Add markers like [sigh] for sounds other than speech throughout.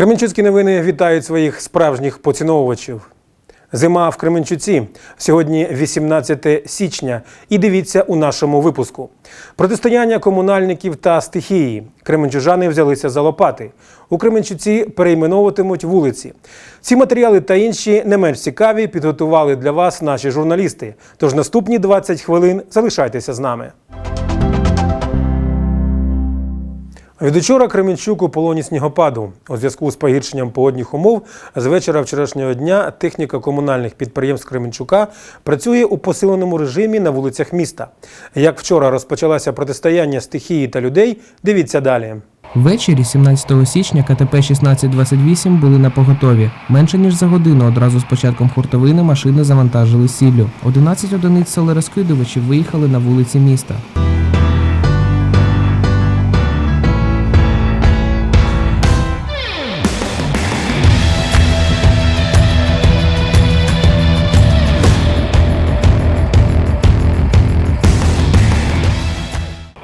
Кременчуцькі новини вітають своїх справжніх поціновувачів. Зима в Кременчуці. Сьогодні 18 січня. І дивіться у нашому випуску. Протистояння комунальників та стихії. Кременчужани взялися за лопати. У Кременчуці перейменовуватимуть вулиці. Ці матеріали та інші не менш цікаві підготували для вас наші журналісти. Тож наступні 20 хвилин залишайтеся з нами. Від учора Кременчук у полоні снігопаду. У зв'язку з погіршенням погодних умов з вечора вчорашнього дня техніка комунальних підприємств Кременчука працює у посиленому режимі на вулицях міста. Як вчора розпочалося протистояння стихії та людей, дивіться далі. Ввечері 17 січня КТП 1628 були на поготові. Менше ніж за годину одразу з початком хуртовини машини завантажили сіллю. 11 одиниць солерозкидувачів виїхали на вулиці міста.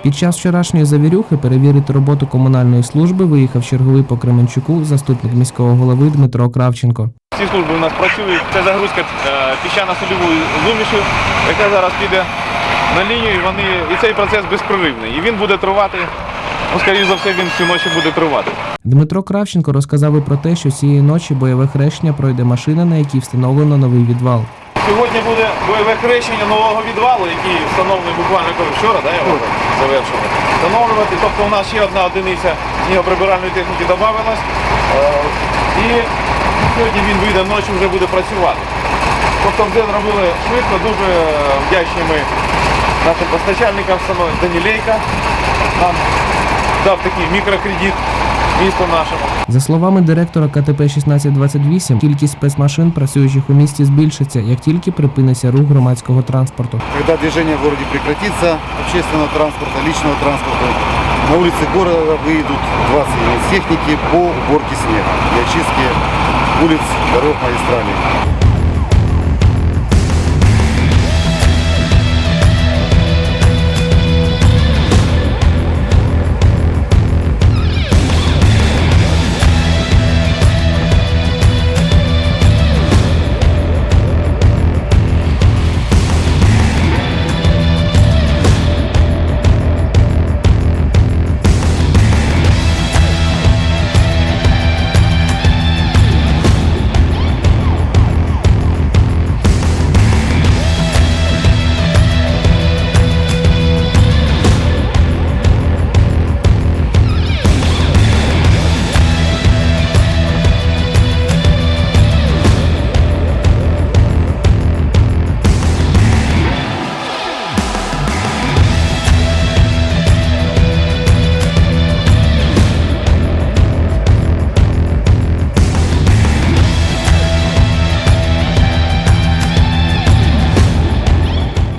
Під час вчорашньої завірюхи перевірити роботу комунальної служби виїхав черговий по Кременчуку заступник міського голови Дмитро Кравченко. Всі служби у нас працюють. Це загрузка е, піщано-сольової зуміші, яка зараз піде на лінію, і вони і цей процес безпроривний. І він буде тривати. Ну, скоріш за все, він всю ночі буде тривати. Дмитро Кравченко розказав і про те, що цієї ночі бойове хрещення пройде машина, на якій встановлено новий відвал. Сьогодні буде бойове хрещення нового відвалу, який встановлений буквально коли вчора, да, його завершили. Встановлювати. Тобто у нас ще одна одиниця снігоприбиральної техніки додавалась. Е, І сьогодні він вийде ночі, вже буде працювати. Тобто вже зробили швидко, дуже вдячні ми нашим постачальникам, саме Данілейка. Нам дав такий мікрокредит місту нашому. За словами директора КТП 1628, кількість спецмашин, працюючих у місті, збільшиться, як тільки припиниться рух громадського транспорту. Коли движення в місті прекратиться, общественного транспорту, личного транспорту, на вулиці города вийдуть 20 техніки техники по уборці снігу і очистці вулиць, дорог, магистралей.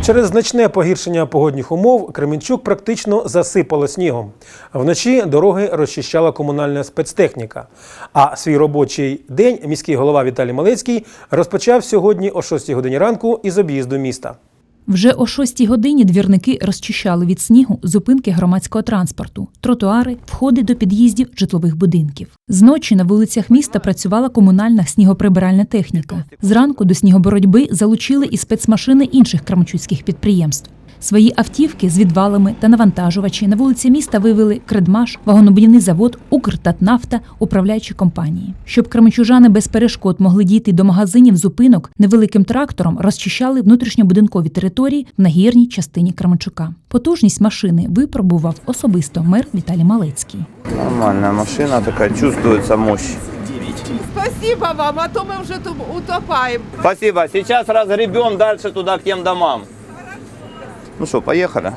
Через значне погіршення погодних умов Кременчук практично засипало снігом. Вночі дороги розчищала комунальна спецтехніка. А свій робочий день міський голова Віталій Малецький розпочав сьогодні о 6 годині ранку із об'їзду міста. Вже о 6 годині двірники розчищали від снігу зупинки громадського транспорту, тротуари, входи до під'їздів житлових будинків. Зночі на вулицях міста працювала комунальна снігоприбиральна техніка. Зранку до снігоборотьби залучили і спецмашини інших крамчуцьких підприємств. Свої автівки з відвалами та навантажувачі на вулиці міста вивели Кредмаш, вагонобудівний завод, Укртатнафта, управляючі компанії. Щоб кременчужани без перешкод могли дійти до магазинів зупинок, невеликим трактором розчищали внутрішньобудинкові території в нагірній частині Кременчука. Потужність машини випробував особисто мер Віталій Малецький. Нормальная машина такая, чувствуется мощь. Спасибо вам, а то мы уже тут утопаем. Спасибо. Сейчас разгребем дальше туда, к тем домам. Ну что, поехали.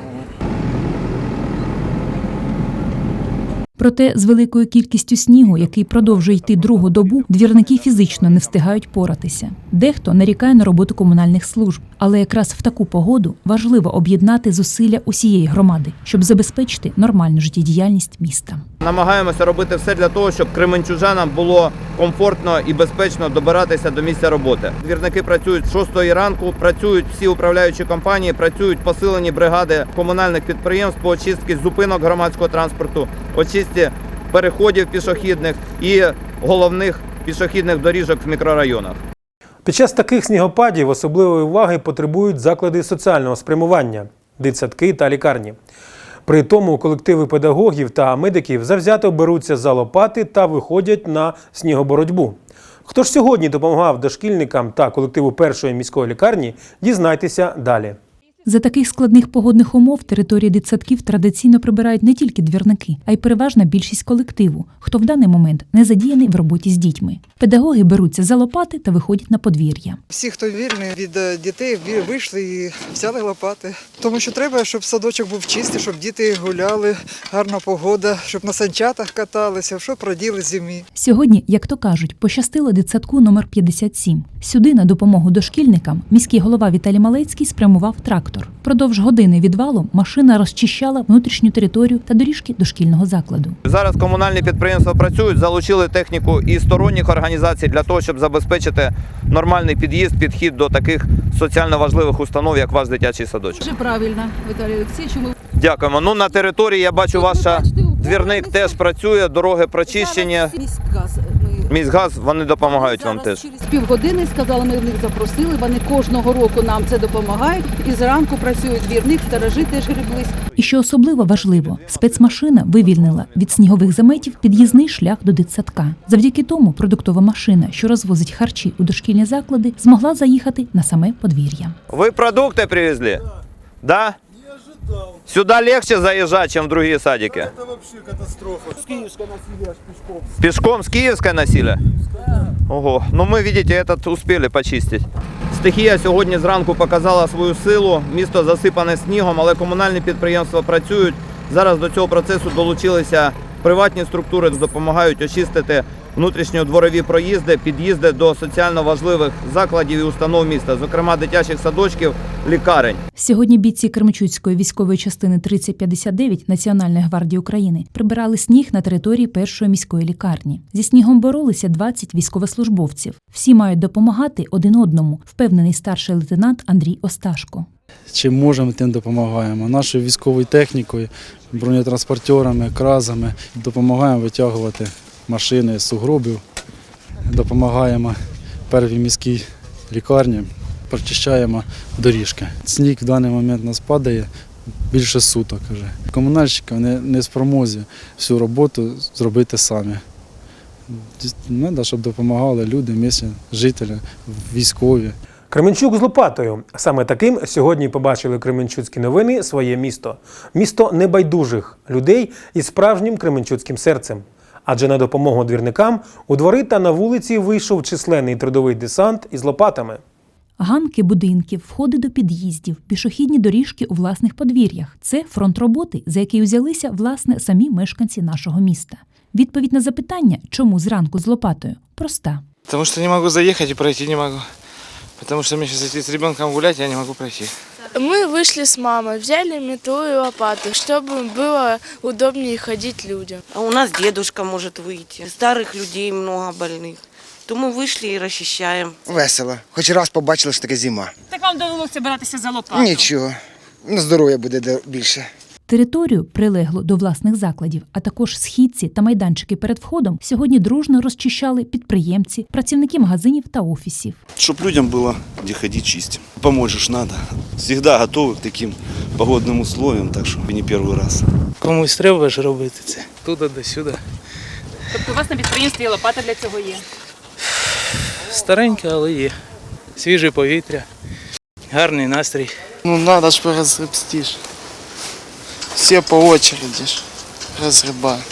Проте з великою кількістю снігу, який продовжує йти другу добу, двірники фізично не встигають поратися. Дехто нарікає на роботу комунальних служб, але якраз в таку погоду важливо об'єднати зусилля усієї громади, щоб забезпечити нормальну життєдіяльність міста. Намагаємося робити все для того, щоб кременчужанам було комфортно і безпечно добиратися до місця роботи. Двірники працюють з 6 ранку, працюють всі управляючі компанії, працюють посилені бригади комунальних підприємств по очистці зупинок громадського транспорту, очистці переходів пішохідних і головних пішохідних доріжок в мікрорайонах. Під час таких снігопадів особливої уваги потребують заклади соціального спрямування, дитсадки та лікарні. При тому колективи педагогів та медиків завзято беруться за лопати та виходять на снігоборотьбу. Хто ж сьогодні допомагав дошкільникам та колективу першої міської лікарні, дізнайтеся далі. За таких складних погодних умов території дитсадків традиційно прибирають не тільки двірники, а й переважна більшість колективу, хто в даний момент не задіяний в роботі з дітьми. Педагоги беруться за лопати та виходять на подвір'я. Всі, хто вільний від е, дітей, вийшли і взяли лопати. Тому що треба, щоб садочок був чистий, щоб діти гуляли, гарна погода, щоб на санчатах каталися, щоб раділи зимі. Сьогодні, як то кажуть, пощастило дитсадку номер 57. Сюди на допомогу дошкільникам міський голова Віталій Малецький спрямував трактор. Продовж години відвалу машина розчищала внутрішню територію та доріжки дошкільного закладу. Зараз комунальні підприємства працюють, залучили техніку і сторонніх організацій для того, щоб забезпечити нормальний під'їзд, підхід до таких соціально важливих установ, як ваш дитячий садочок. Дуже правильно, Віталій Олексійович. Дякуємо. Ну на території я бачу, ваша двірник теж працює, дороги прочищені. Міськгаз. Вони допомагають вам теж. через півгодини сказали, ми в них запросили. Вони кожного року нам це допомагають. І зранку працюють двірник, сторожі теж греблись. І що особливо важливо, спецмашина вивільнила від снігових заметів під'їзний шлях до дитсадка. Завдяки тому продуктова машина, що розвозить харчі у дошкільні заклади, змогла заїхати на саме подвір'я. Ви продукти привезли? Да? Сюда легче заезжать, чем в другие садики? Это вообще катастрофа. С Киевска носили пешком. Пешком с Киевской носили? Ого. Ну ми, видите, этот успели почистить. Стихія сьогодні зранку показала свою силу. Місто засипане снігом, але комунальні підприємства працюють. Зараз до цього процесу долучилися приватні структури, допомагають очистити внутрішньодворові проїзди, під'їзди до соціально важливих закладів і установ міста, зокрема дитячих садочків, лікарень. Сьогодні бійці Кременчуцької військової частини 3059 Національної гвардії України прибирали сніг на території першої міської лікарні. Зі снігом боролися 20 військовослужбовців. Всі мають допомагати один одному, впевнений старший лейтенант Андрій Осташко. Чим можемо, тим допомагаємо. Нашою військовою технікою, бронетранспортерами, кразами допомагаємо витягувати машини з сугробів, допомагаємо первій міській лікарні, прочищаємо доріжки. Сніг в даний момент нас падає більше суток вже. Комунальщики вони не спромозі всю роботу зробити самі. Треба, щоб допомагали люди, місцеві жителі, військові. Кременчук з Лопатою. Саме таким сьогодні побачили Кременчуцькі новини своє місто. Місто небайдужих людей із справжнім кременчуцьким серцем. Адже на допомогу двірникам у двори та на вулиці вийшов численний трудовий десант із лопатами. Ганки будинків, входи до під'їздів, пішохідні доріжки у власних подвір'ях це фронт роботи, за який узялися власне самі мешканці нашого міста. Відповідь на запитання, чому зранку з лопатою, проста. Потому что не могу заехать и пройти не могу. Потому что мне сейчас идти с ребенком гулять, я не могу пройти. Мы вышли с мамой, взяли метлу и лопаты, чтобы было удобнее ходить людям. А у нас дедушка может выйти. Старых людей много больных. То мы вышли и расчищаем. Весело. Хоч раз побачили, що таке зима. Так вам довелося братися за лопату. Нічого. На здоров'я буде де- більше. Територію прилегло до власних закладів, а також східці та майданчики перед входом сьогодні дружно розчищали підприємці, працівники магазинів та офісів. Щоб людям было где ходить чистым. Помочь же надо. Всегда готовы к таким погодным условиям, так что не первый раз. Комусь треба ж робити це. Туди до сюди. Тобто у вас на підприємстві лопата для цього є. Стареньке, але є. Свіже повітря, гарний настрій. Ну, надо ж порозгребсти Ж. Всі по очереді ж розгребають.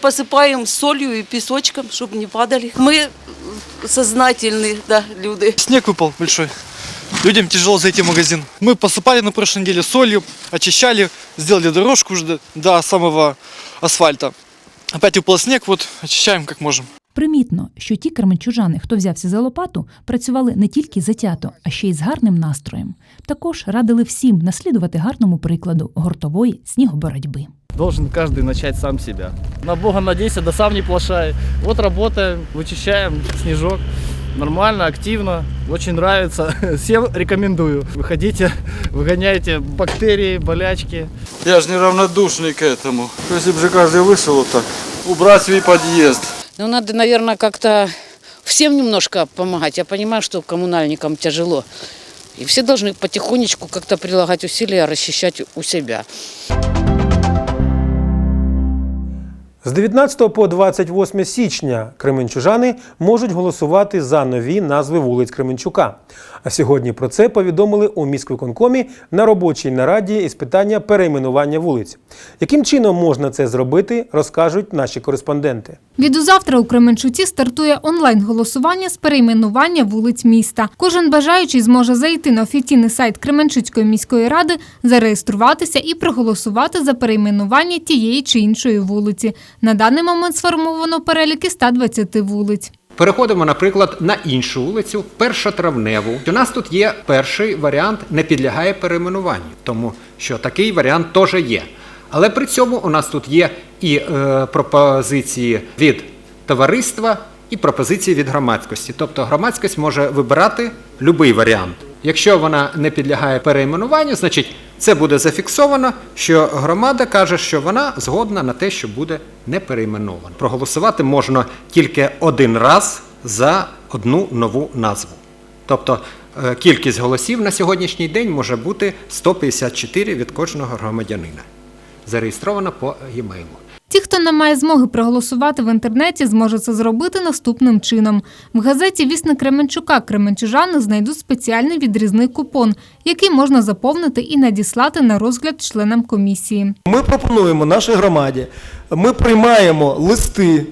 Посыпаем солью и песочком, чтобы не падали. Мы сознательные, да, люди. Снег выпал большой. Людям тяжело зайти в магазин. Мы посыпали на прошлой неделе солью, очищали, сделали дорожку уже до, до самого асфальта. Опять упал снег, вот очищаем как можем. Примітно, що ті карменчужани, хто взявся за лопату, працювали не тільки затято, а ще й з гарним настроєм. Також радили всім наслідувати гарному прикладу гуртової снігоборотьби. Должен каждый начать сам себя. На Бога надейся, да сам не плашай. Вот работаем, вычищаем снежок. Нормально, активно, очень нравится. [laughs] Всем рекомендую. Выходите, [laughs] выгоняйте бактерии, болячки. Я же неравнодушный к этому. Если бы же каждый вышел вот так, убрать свой подъезд. Ну, надо, наверное, как-то всем немножко помогать. Я понимаю, что коммунальникам тяжело. И все должны потихонечку как-то прилагать усилия, расчищать у себя. З 19 по 28 січня кременчужани можуть голосувати за нові назви вулиць Кременчука. А сьогодні про це повідомили у міськвиконкомі на робочій нараді із питання перейменування вулиць. Яким чином можна це зробити, розкажуть наші кореспонденти. Відузавтра у Кременчуці стартує онлайн-голосування з перейменування вулиць міста. Кожен бажаючий зможе зайти на офіційний сайт Кременчуцької міської ради, зареєструватися і проголосувати за перейменування тієї чи іншої вулиці. На даний момент сформовано перелік із 120 вулиць. Переходимо, наприклад, на іншу вулицю, першотравневу. У нас тут є перший варіант, не підлягає перейменуванню, тому що такий варіант теж є. Але при цьому у нас тут є і е, пропозиції від товариства, і пропозиції від громадськості. Тобто громадськість може вибирати будь-який варіант. Якщо вона не підлягає перейменуванню, значить це буде зафіксовано, що громада каже, що вона згодна на те, що буде не перейменована. Проголосувати можна тільки один раз за одну нову назву. Тобто е, кількість голосів на сьогоднішній день може бути 154 від кожного громадянина. Зареєстровано по e-mail. Не має змоги проголосувати в інтернеті, зможе це зробити наступним чином. В газеті Вісник Кременчука Кременчужани знайдуть спеціальний відрізний купон, який можна заповнити і надіслати на розгляд членам комісії. Ми пропонуємо нашій громаді, ми приймаємо листи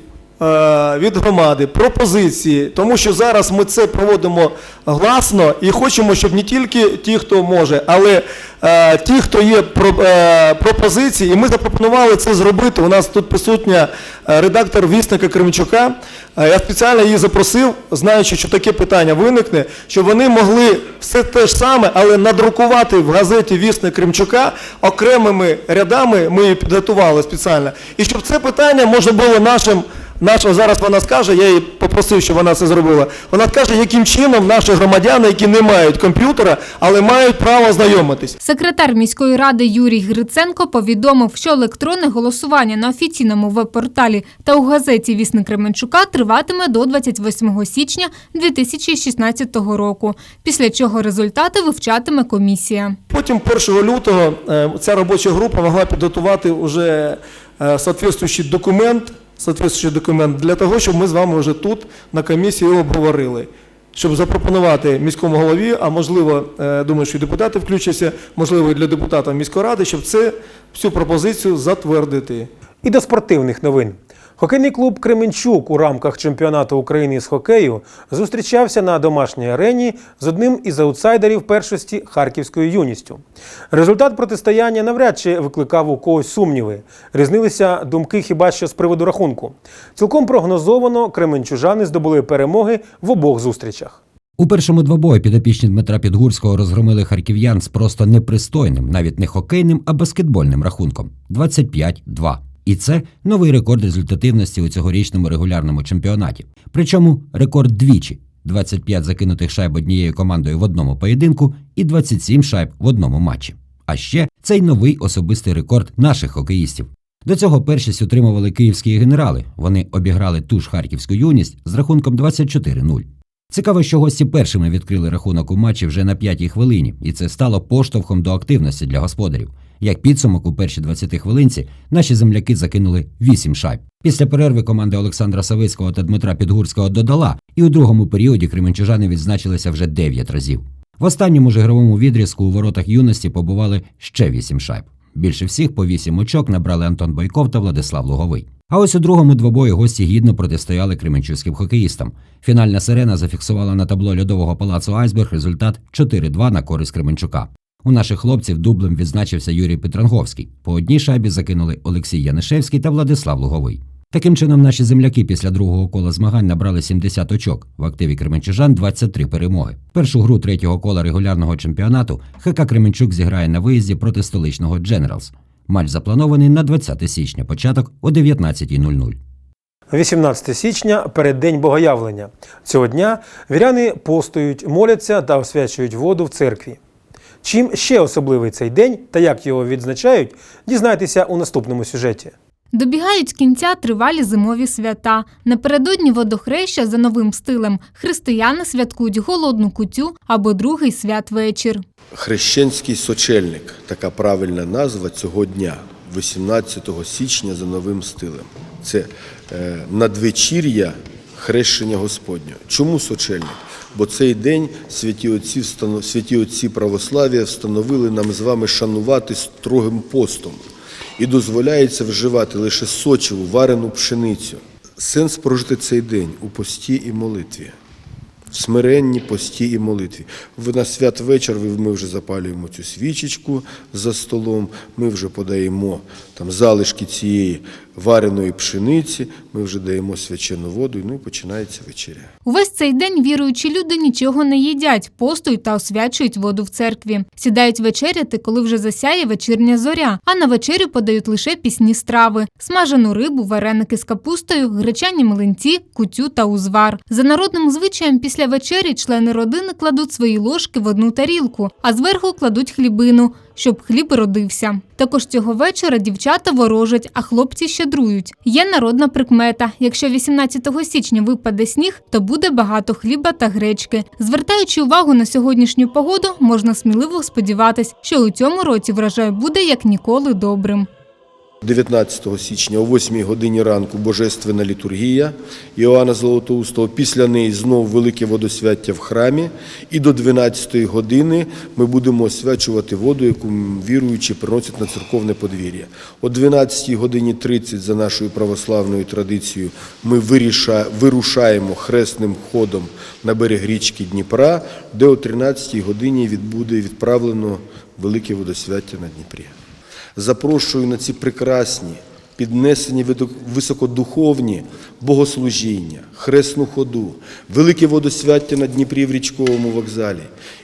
від громади, пропозиції, тому що зараз ми це проводимо гласно і хочемо, щоб не тільки ті, хто може, але е, ті, хто є е, пропозиції, і ми запропонували це зробити. У нас тут присутня е, редактор вісника Кремчука. Е, Я спеціально її запросив, знаючи, що таке питання виникне, щоб вони могли все те ж саме, але надрукувати в газеті Вісник Кремчука окремими рядами. Ми її підготували спеціально. І щоб це питання можна було нашим. Наша зараз вона скаже, я її попросив, щоб вона це зробила. Вона скаже, яким чином наші громадяни, які не мають комп'ютера, але мають право знайомитись. Секретар міської ради Юрій Гриценко повідомив, що електронне голосування на офіційному веб-порталі та у газеті Вісник Кременчука триватиме до 28 січня 2016 року, після чого результати вивчатиме комісія. Потім 1 лютого е, ця робоча група могла підготувати вже е, соответствуючий документ, соответствуючий документ для того, щоб ми з вами вже тут на комісії обговорили. Щоб запропонувати міському голові, а можливо, е, думаю, що депутати включаться, можливо, і для депутата міської ради, щоб це всю пропозицію затвердити. І до спортивних новин. Хокейний клуб Кременчук у рамках чемпіонату України з хокею зустрічався на домашній арені з одним із аутсайдерів першості харківською юністю. Результат протистояння навряд чи викликав у когось сумніви. Різнилися думки хіба що з приводу рахунку. Цілком прогнозовано кременчужани здобули перемоги в обох зустрічах. У першому двобої підопічні Дмитра Підгурського розгромили харків'ян з просто непристойним, навіть не хокейним, а баскетбольним рахунком 25-2. І це новий рекорд результативності у цьогорічному регулярному чемпіонаті. Причому рекорд двічі: 25 закинутих шайб однією командою в одному поєдинку і 27 шайб в одному матчі. А ще цей новий особистий рекорд наших хокеїстів. До цього першість отримували київські генерали. Вони обіграли ту ж харківську юність з рахунком 24-0. Цікаво, що гості першими відкрили рахунок у матчі вже на п'ятій хвилині, і це стало поштовхом до активності для господарів. Як підсумок у першій 20 хвилинці наші земляки закинули 8 шайб. Після перерви команда Олександра Савицького та Дмитра Підгурського додала, і у другому періоді кременчужани відзначилися вже 9 разів. В останньому ж ігровому відрізку у воротах юності побували ще 8 шайб. Більше всіх по 8 очок набрали Антон Бойков та Владислав Луговий. А ось у другому двобої гості гідно протистояли кременчуцьким хокеїстам. Фінальна сирена зафіксувала на табло льодового палацу Айсберг результат 4-2 на користь Кременчука. У наших хлопців дублем відзначився Юрій Петранговський. По одній шайбі закинули Олексій Янишевський та Владислав Луговий. Таким чином, наші земляки після другого кола змагань набрали 70 очок. В активі Кременчужан 23 перемоги. Першу гру третього кола регулярного чемпіонату ХК Кременчук зіграє на виїзді проти столичного Дженералс. Матч запланований на 20 січня, початок о 19.00. 18 січня переддень богоявлення. Цього дня віряни постують, моляться та освячують воду в церкві. Чим ще особливий цей день та як його відзначають, дізнайтеся у наступному сюжеті. Добігають кінця тривалі зимові свята. Напередодні водохреща за новим стилем християни святкують голодну кутю або другий святвечір. Хрещенський сочельник така правильна назва цього дня, 18 січня за новим стилем. Це е, надвечір'я хрещення Господнього. Чому сочельник? Бо цей день святі отці, святі отці православ'я встановили нам з вами шанувати строгим постом і дозволяється вживати лише сочеву, варену пшеницю. Сенс прожити цей день у пості і молитві в смиренні пості і молитві. На святвечір ми вже запалюємо цю свічечку за столом, ми вже подаємо там залишки цієї вареної пшениці, ми вже даємо свячену воду, ну і починається вечеря. Увесь цей день віруючі люди нічого не їдять, постують та освячують воду в церкві. Сідають вечеряти, коли вже засяє вечірня зоря, а на вечерю подають лише пісні страви: смажену рибу, вареники з капустою, гречані млинці, кутю та узвар. За народним звичаєм, після вечері члени родини кладуть свої ложки в одну тарілку, а зверху кладуть хлібину, щоб хліб родився. Також цього вечора дівчата ворожать, а хлопці щедрують. Є народна прикмета: якщо 18 січня випаде сніг, то буде багато хліба та гречки. Звертаючи увагу на сьогоднішню погоду, можна сміливо сподіватись, що у цьому році врожай буде як ніколи добрим. 19 січня о 8 годині ранку Божественна літургія Іоанна Золотоустого. Після неї знов велике водосвяття в храмі. І до 12 години ми будемо освячувати воду, яку віруючі приносять на церковне подвір'я. О 12 годині 30 за нашою православною традицією ми вирушаємо хресним ходом на берег річки Дніпра, де о 13 годині від- буде відправлено велике водосвяття на Дніпрі. Запрошую на ці прекрасні, піднесені високодуховні богослужіння, хресну ходу, велике водосвяття на Дніпрі в річковому вокзалі.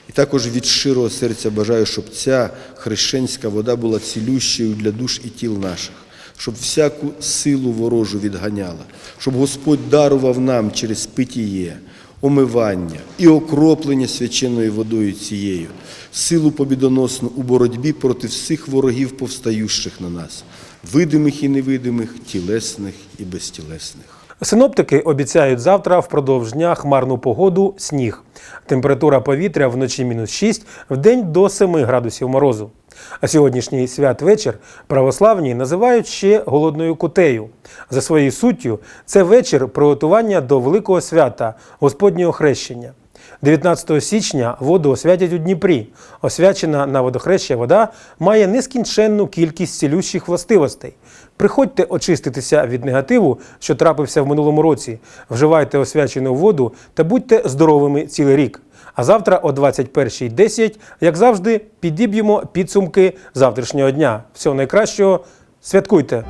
І також від щирого серця бажаю, щоб ця хрещенська вода була цілющою для душ і тіл наших, щоб всяку силу ворожу відганяла, щоб Господь дарував нам через питіє, омивання і окроплення свяченою водою цією, силу побідоносну у боротьбі проти всіх ворогів, повстаючих на нас, видимих і невидимих, тілесних і безтілесних. Синоптики обіцяють завтра впродовж дня хмарну погоду, сніг. Температура повітря вночі мінус 6, вдень до 7 градусів морозу. А сьогоднішній святвечір православні називають ще голодною кутею. За своєю суттю, це вечір приготування до великого свята Господнього хрещення. 19 січня воду освятять у Дніпрі. Освячена на водохреща вода має нескінченну кількість цілющих властивостей. Приходьте очиститися від негативу, що трапився в минулому році. Вживайте освячену воду та будьте здоровими цілий рік. А завтра о 21.10, як завжди, підіб'ємо підсумки завтрашнього дня. Всього найкращого, святкуйте!